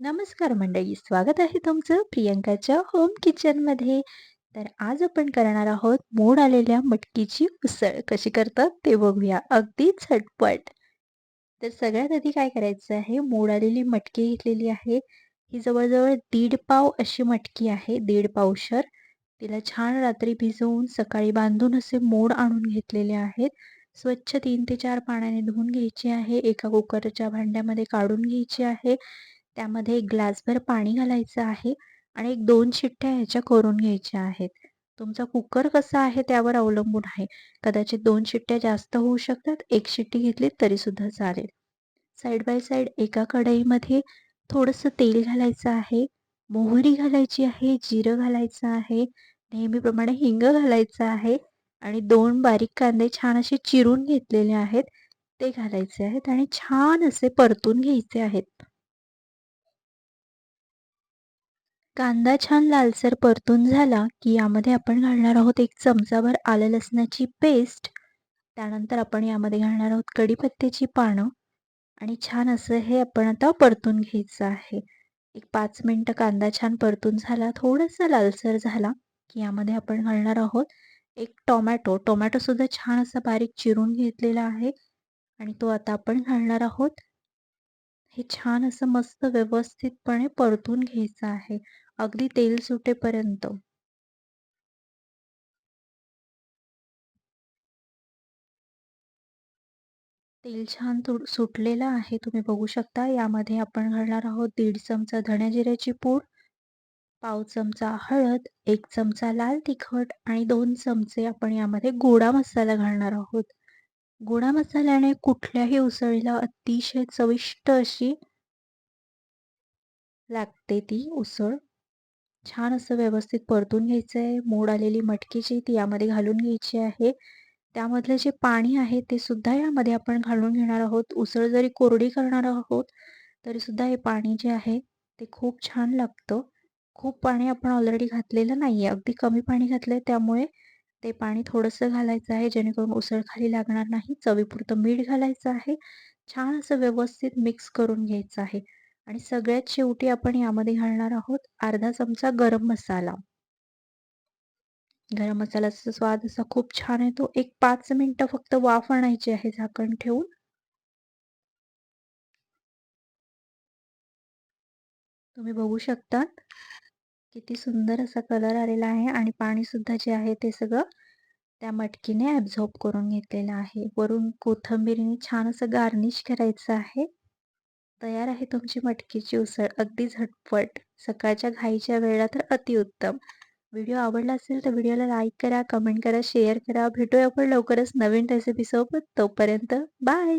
नमस्कार मंडळी स्वागत आहे तुमचं प्रियंकाच्या होम किचनमध्ये तर आज आपण करणार आहोत मोड आलेल्या मटकीची उसळ. कशी करतात ते बघूया. अगदी झटपट. तर सगळ्यात आधी काय करायचं आहे? मोड आलेली मटकी घेतलेली आहे. ही जवळजवळ दीड पाव अशी मटकी आहे. दीड पावशर तिला छान रात्री भिजवून सकाळी बांधून असे मोड आणून घेतलेले आहेत. स्वच्छ तीन ते चार पाण्याने धुवून घ्यायची आहे. एका कुकरच्या भांड्यामध्ये काढून घ्यायची आहे. त्यामध्ये एक ग्लासभर पाणी घालायचं आहे आणि एक दोन शिट्ट्या ह्याच्या करून घ्यायच्या आहेत. तुमचा कुकर कसा आहे त्यावर अवलंबून आहे. कदाचित दोन शिट्ट्या जास्त होऊ शकतात एक शिट्टी घेतली तरीसुद्धा चालेल. साईड बाय साईड एका कढईमध्ये थोडंसं तेल घालायचं आहे मोहरी घालायची आहे जिरं घालायचं आहे नेहमीप्रमाणे हिंग घालायचं आहे आणि दोन बारीक कांदे छान असे चिरून घेतलेले आहेत. ते घालायचे आहेत आणि छान असे परतून घ्यायचे आहेत. कांदा छान लालसर परतून झाला की यामध्ये आपण घालणार आहोत एक चमचाभर आलं लसणाची पेस्ट त्यानंतर आपण यामध्ये घालणार आहोत कढीपत्त्याची पानं. आणि छान असं हे आपण आता परतून घ्यायचं आहे. एक पाच मिनटं कांदा छान परतून झाला थोडासा लालसर झाला की यामध्ये आपण घालणार आहोत एक टोमॅटो. टोमॅटोसुद्धा छान असा बारीक चिरून घेतलेला आहे. आणि तो आता आपण घालणार आहोत हे छान असं मस्त व्यवस्थितपणे परतून घ्यायचं आहे. अगदी तेल सुटेपर्यंत. तेल छान सुटलेलं आहे. तुम्ही बघू शकता. यामध्ये आपण घालणार आहोत दीड चमचा धण्या जिऱ्याची पूड पाव चमचा हळद एक चमचा लाल तिखट आणि दोन चमचे आपण यामध्ये गोडा मसाला घालणार आहोत. गोडा मसाल्याने कुठल्याही उसळीला अतिशय चविष्ट अशी लागते ती उसळ. छान असं व्यवस्थित परतून घ्यायचं आहे मोड आलेली मटकीची ती यामध्ये घालून घ्यायची आहे. त्यामधलं जे पाणी आहे ते सुद्धा यामध्ये आपण घालून घेणार आहोत. उसळ जरी कोरडी करणार आहोत तरी सुद्धा हे पाणी जे आहे ते खूप छान लागतं. खूप पाणी आपण ऑलरेडी घातलेलं नाही आहे अगदी कमी पाणी घातलं आहे त्यामुळे ते पाणी थोडंसं घालायचं आहे जेणेकरून उसळ खाली लागणार नाही. चवीपुरतं मीठ घालायचं आहे. छान असं व्यवस्थित मिक्स करून घ्यायचं आहे. आणि सगळ्यात शेवटी आपण यामध्ये घालणार आहोत अर्धा चमचा गरम मसाला. गरम मसाल्याचा स्वाद असा खूप छान येतो. एक पाच मिनिटं फक्त वाफ आणायची आहे झाकण ठेवून. तुम्ही बघू शकता किती सुंदर असा कलर आलेला आहे आणि पाणी सुद्धा जे आहे ते सगळं त्या मटकीने ॲब्झॉर्ब करून घेतलेलं आहे. वरून कोथंबीरीने छान असं गार्निश करायचं आहे. तयार आहे तुमची मटकीची उसळ. अगदी झटपट. सकाळच्या घाईच्या वेळेला तर अतिउत्तम व्हिडिओ आवडला असेल तर व्हिडिओला लाईक करा कमेंट करा शेअर करा. भेटूया आपण लवकरच नवीन रेसिपीसोबत तोपर्यंत बाय